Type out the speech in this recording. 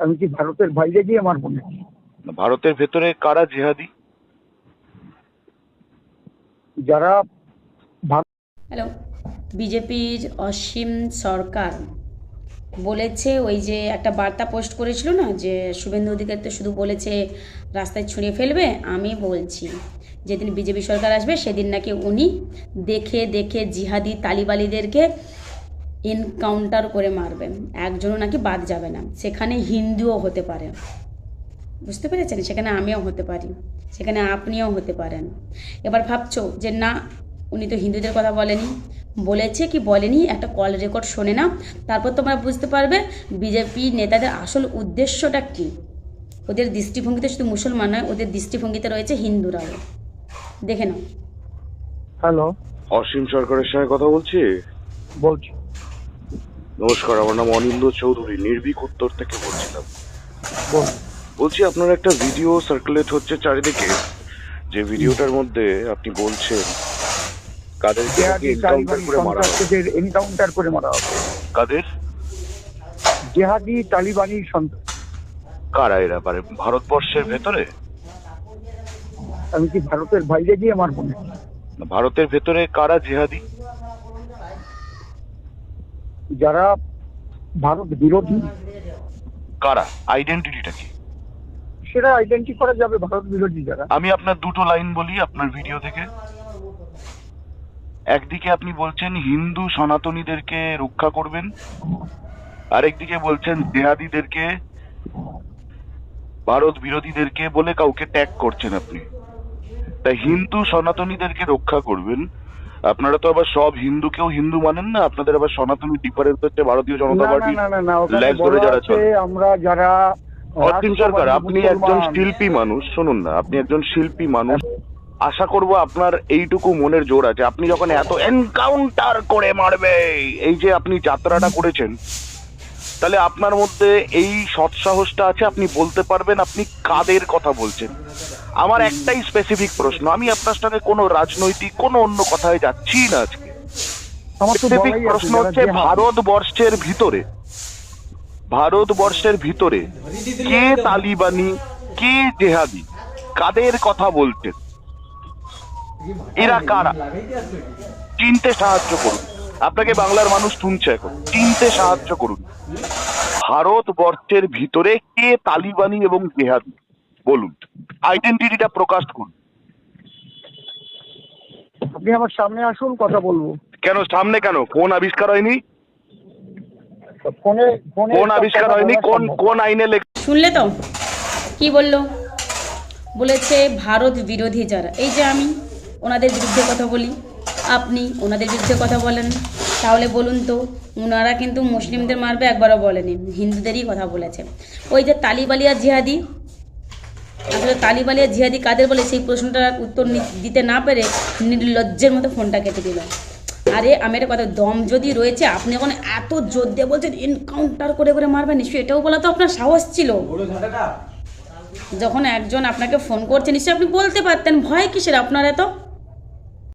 আমি কি ভারতের বাইরে গিয়ে মারবো নাকি? ভারতের ভেতরে কারা জেহাদি? যারা হ্যালো বিজেপির অসীম সরকার বলেছে ওই যে একটা বার্তা পোস্ট করেছিল না যে শুভেন্দু অধিকারী তো শুধু বলেছে রাস্তায় ছুঁড়ে ফেলবে আমি বলছি যেদিন বিজেপি সরকার আসবে সেদিন নাকি উনি দেখে দেখে জিহাদি তালিবালিদেরকে এনকাউন্টার করে মারবেন একজনও নাকি বাদ যাবে না। সেখানে হিন্দুও হতে পারে। বুঝতে পেরেছেন? সেখানে আমিও হতে পারি। সেখানে আপনিও হতে পারেন। এবার ভাবছ যে না উনি তো হিন্দুদের কথা বলেনি। বলেছে কি বলেনি? একটা কল রেকর্ড শোনে না তারপর তোমরা বুঝতে পারবে বিজেপি নেতাদের আসল উদ্দেশ্যটা কী। ওদের দৃষ্টিভঙ্গিতে শুধু মুসলমান নয় ওদের দৃষ্টিভঙ্গিতে রয়েছে হিন্দুরাও। দেখে নাও। হ্যালো অসীম সরকারের সঙ্গে কথা বলছি? বলছি। নমস্কার আমার নাম অনিন্দ চৌধুরী নির্ভীক উত্তর থেকে বলছিলাম। বলছি আপনার একটা ভিডিও সার্কুলেট হচ্ছে চারিদিকে যে ভিডিওটার মধ্যে আপনি বলছেন কাদেরকে এনকাউন্টার করে মারা হবে। এনকাউন্টার করে মারা হবে। কাদের? জেহাদি তালিবানি কারা এরা? পারে ভারতবর্ষের ভেতরে? আমি কি ভারতের বাইরে গিয়ে মারবো নাকি? ভারতের ভেতরে কারা জেহাদি? যারা ভারত বিরোধী কারা? আইডেন্টিটিটা কি? সেটা আইডেন্টি করা যাবে ভারত বিরোধী যারা। আমি আপনার দুটো লাইন বলি আপনার ভিডিও থেকে। একদিকে আপনি বলছেন হিন্দু সনাতনীদেরকে রক্ষা করবেন আরেকদিকে বলছেন জেহাদিদেরকে ভারত বিরোধীদেরকে বলে কাউকে ট্যাগ করছেন আপনি। তা হিন্দু সনাতনীদেরকে রক্ষা করবেন আপনারা তো আবার সব হিন্দুকেও হিন্দু মানেন না আপনাদের আবার সনাতনী ডিফারেন্স হচ্ছে ভারতীয় জনতা পার্টি ল্যাগ ধরে যারা চলে। আমরা যারা অতীন সরকার আপনি একজন শিল্পী মানুষ শুনুন না আপনি একজন শিল্পী মানুষ। আশা করব আপনার এইটুকু মনের জোর আছে। আপনি যখন এত এনকাউন্টার করে মারবে এই যে আপনি যাত্রাটা করেছেন তাহলে আপনার মধ্যে এই সৎসাহসটা আছে আপনি বলতে পারবেন আপনি কাদের কথা বলছেন? আমার একটাই স্পেসিফিক প্রশ্ন আমি আপনার সঙ্গে কোনো রাজনৈতিক কোনো অন্য কথায় যাচ্ছি না আজকে। স্পেসিফিক প্রশ্ন হচ্ছে ভারতবর্ষের ভিতরে ভারতবর্ষের ভিতরে কে তালিবানি কে জেহাদি কাদের কথা বলছেন এরা কারা? চিনতে সাহায্য করুন। আপনাকে বাংলার মানুষ শুনছে এখন। চিনতে সাহায্য করুন। ভারতবর্ষের ভিতরে কে তালিবানি এবং জেহাদি? বলুন। আইডেন্টিটিটা প্রকাশ করুন। আপনি আমার সামনে আসুন কথা বলব। কেন সামনে কেন? কোন আবিষ্কার হয়নি? ফোনে কোন আবিষ্কার হয়নি? কোন কোন আইনে লেখা শুনলে তো? কি বলল? বলেছে ভারত বিরোধী যারা এই যে আমি ওনাদের বিরুদ্ধে কথা বলি। আপনি ওনাদের বিরুদ্ধে কথা বলেন। তাহলে বলুন তো ওনারা কিন্তু মুসলিমদের মারবে একবারও বলেনি। হিন্দুদেরই কথা বলেছে। ওই যে তালিবালিয়া জিহাদি আসলে তালিবালিয়া জিহাদি কাদের বলে সেই প্রশ্নটার উত্তর দিতে না পেরে নির্লজ্জের মতো ফোনটা কেটে দিল। আরে, আমি একটা কথা, দম যদি রয়েছে, আপনি এখন এত জোর দিয়ে বলছেন এনকাউন্টার করে করে মারবেন নিশ্চয়ই এটাও বলা তো আপনার সাহস ছিল। যখন একজন আপনাকে ফোন করছে, নিশ্চয়ই আপনি বলতে পারতেন, ভয় কিসের আপনার এত?